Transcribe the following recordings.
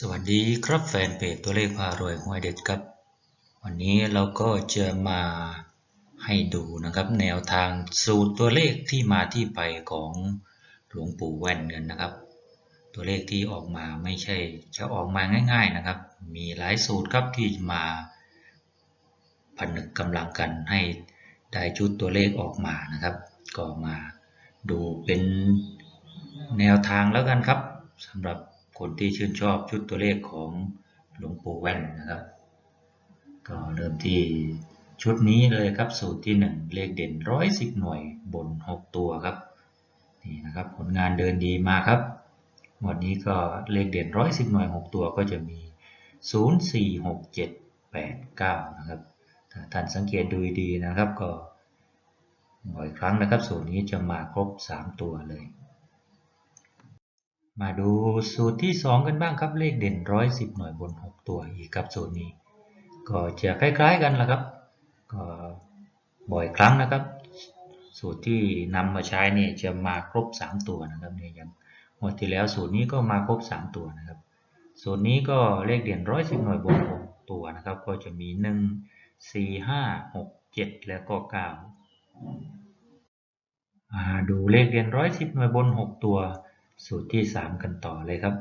สวัสดีครับแฟนเพจตัวเลขพารวยหวยเด็ดครับ วันนี้เราก็จะมาให้ดูนะครับแนวทางสูตรตัวเลขที่มาที่ไปของหลวงปู่แว่นเงินนะครับ ตัวเลขที่ออกมาไม่ใช่จะออกมาง่าย ๆนะครับ มีหลายสูตรครับที่มาผนึกกำลังกันให้ได้ชุดตัวเลขออกมานะครับ ก็มาดูเป็นแนวทางแล้วกันครับสำหรับ คนที่ชื่นชอบชุดตัวเลขของหลวงปู่แว่นนะครับ ก็เริ่มที่ชุดนี้เลยครับสูตรที่ 1 เลขเด่นร้อยสิบหน่วยบน 6 ตัวครับนี่นะครับผลงานเดินดีมากครับหมดนี้ก็เลขเด่นร้อยสิบหน่วย 6 ตัวก็จะมี 0 4 6 7 8 9 นะครับถ้าท่านสังเกตดูดีนะครับก็บ่อยครั้งนะครับสูตรนี้จะมาครบ 3 ตัวเลย มาดูสูตรที่ 2 กันบ้างครับเลขเด่นร้อยสิบหน่วยบน 6 ตัวอีกครับสูตรนี้ ก็จะคล้าย ๆกันแหละครับ ก็บ่อยครั้งนะครับ สูตรที่นำมาใช้เนี่ยจะมาครบ 3 ตัวนะครับเนี่ยย่างหมดที่แล้วสูตรนี้ก็มาครบ 3 ตัวนะครับ สูตรนี้ก็เลขเด่นร้อยสิบหน่วยบน 6 ตัวนะครับ ก็จะมี 1 4 5 6 7 แล้วก็9มาดูเลขเด่นร้อยสิบหน่วยบน 6 ตัว สูตรที่ 3 กันต่อเลยครับ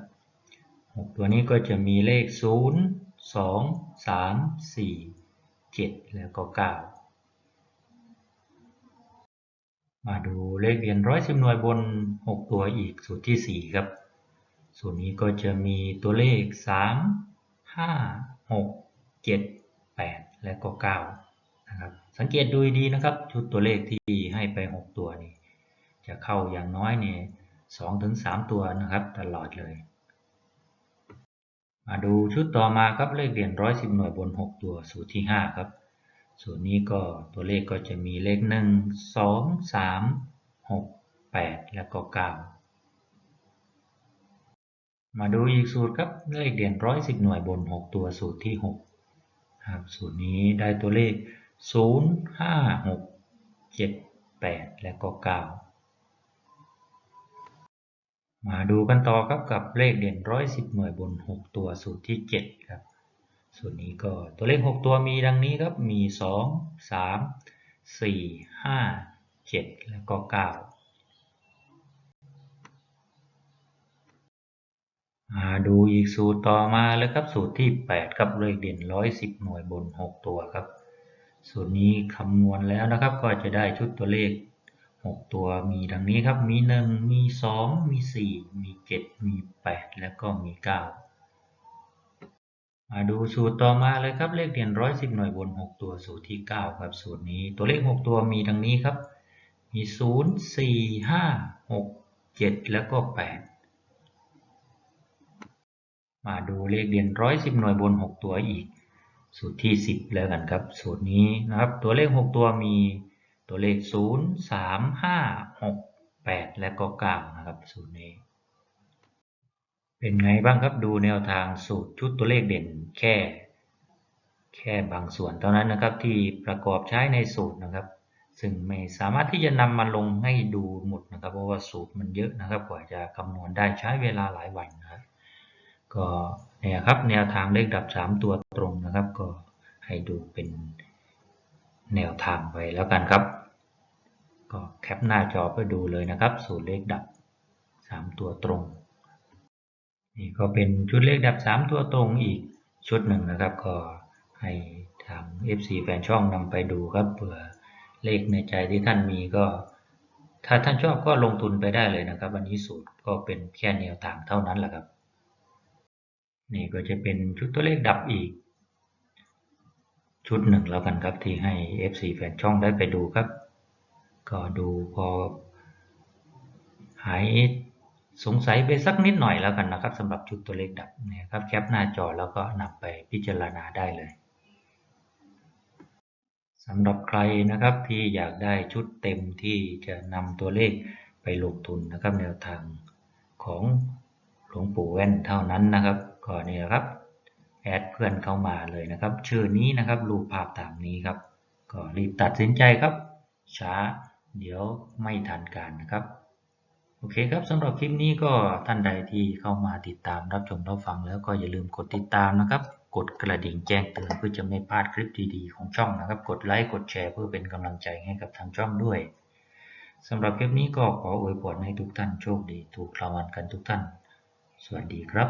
6 ตัวนี้ก็จะมีเลข 0 2 3 4 7 แล้วก็ 9 มาดูเลขเรียนร้อยสิบหน่วยบน 6 ตัวอีกสูตรที่ 4 ครับ สูตรนี้ก็จะมีตัวเลข 3 5 6 7 8 และก็ 9 นะครับ สังเกตดูดีนะครับ ชุดตัวเลขที่ให้ไป 6 ตัวนี้ จะเข้าอย่างน้อยเนี่ย สองถึงสามตัวนะครับ ตลอดเลย มาดูชุดต่อมาครับเลขเด่นร้อยสิบหน่วยบนหกตัวสูตรที่ห้าครับ สูตรนี้ก็ตัวเลขก็จะมีเลขหนึ่งสองสามหกแปดแล้วก็เก้ามาดูอีกสูตรครับเลขเด่นร้อยสิบหน่วยบนหกตัวสูตรที่หกครับสูตรนี้ได้ตัวเลขศูนย์ห้าหกเจ็ดแปดแล้วก็เก้า มาดูกันต่อครับกับเลขเด่นร้อยสิบหน่วยบน 6 ตัวสูตรที่ 7 ครับ สูตรนี้ก็ตัวเลข 6 ตัวมีดังนี้ครับมี 2 3 4 5 7 แล้วก็ 9 มาดูอีกสูตรต่อมาเลยครับสูตรที่ 8 ครับเลขเด่น110หน่วยบน 6 ตัวครับ สูตรนี้คำนวณแล้วนะครับก็จะได้ชุดตัวเลข 6 ตัวมีดังนี้ครับ มี 1 มี 2 มี 4 มี 7 มี 8 แล้วก็มี 9 มาดูสูตรต่อมาเลยครับ เลขเด่น110หน่วยบน 6 ตัวสูตรที่ 9 ครับ สูตรนี้ ตัวเลข 6 ตัวมีดังนี้ครับ มี 0 4 5 6 7 แล้วก็ 8มาดูเลขเด่น110หน่วยบน 6 ตัวอีก สูตรที่ 10 แล้วกันครับ สูตรนี้นะครับ ตัวเลข 6 ตัวมี ตัวเลข 0 3 5 6 8 และก็9นะครับสูตรนี้ เป็นไงบ้างครับดูแนวทางสูตรชุดตัวเลขเด่นแค่ แค่บางส่วนเท่านั้นนะครับที่ประกอบใช้ในสูตรนะครับ ซึ่งไม่สามารถที่จะนำมาลงให้ดูหมดนะครับ เพราะว่าสูตรมันเยอะนะครับกว่าจะคำนวณได้ใช้เวลาหลายวันนะครับก็เนี่ยครับแนวทางเลขดับ 3 ตัวตรงนะครับ ก็ให้ดูเป็น แนวทางไปแล้วกันครับ ก็แคปหน้าจอเพื่อดูเลยนะครับ สูตรเลขดับ 3 ตัวตรง นี่ก็เป็นชุดเลขดับ 3 ตัวตรงอีกชุดหนึ่งนะครับ ก็ให้ทาง FC แฟนช่องนำไปดูครับเผื่อเลขในใจที่ท่านมีก็ ถ้าท่านชอบก็ลงทุนไปได้เลยนะครับอันนี้สูตรก็เป็นแค่แนวทางเท่านั้นแหละครับ นี่ก็จะเป็นชุดตัวเลขดับอีก ชุดหนึ่งแล้วกันครับที่ให้ FC แฟนช่องได้ไปดูครับ ก็ดูพอหายสงสัยไปสักนิดหน่อยแล้วกันนะครับสำหรับชุดตัวเลขดับเนี่ยครับแคปหน้าจอแล้วก็นำไปพิจารณาได้เลยสำหรับใครนะครับที่อยากได้ชุดเต็มที่จะนำตัวเลขไปลงทุนนะครับแนวทางของหลวงปู่แว่นเท่านั้นนะครับก็นี่ครับ แอดเพื่อนเข้ามาเลยนะครับ ชื่อนี้นะครับรูปภาพตามนี้ครับ ก็รีบตัดสินใจครับ ช้า เดี๋ยวไม่ทันการนะครับ โอเคครับสำหรับคลิปนี้ก็ท่านใดที่เข้ามาติดตามรับชมรับฟังแล้วก็อย่าลืมกดติดตามนะครับ กดกระดิ่งแจ้งเตือนเพื่อจะไม่พลาดคลิปดีๆของช่องนะครับ กดไลค์กดแชร์เพื่อเป็นกำลังใจให้กับทางช่องด้วยสำหรับคลิปนี้ก็ขออวยพรให้ทุกท่านโชคดี ถูกรางวัลกันทุกท่าน สวัสดีครับ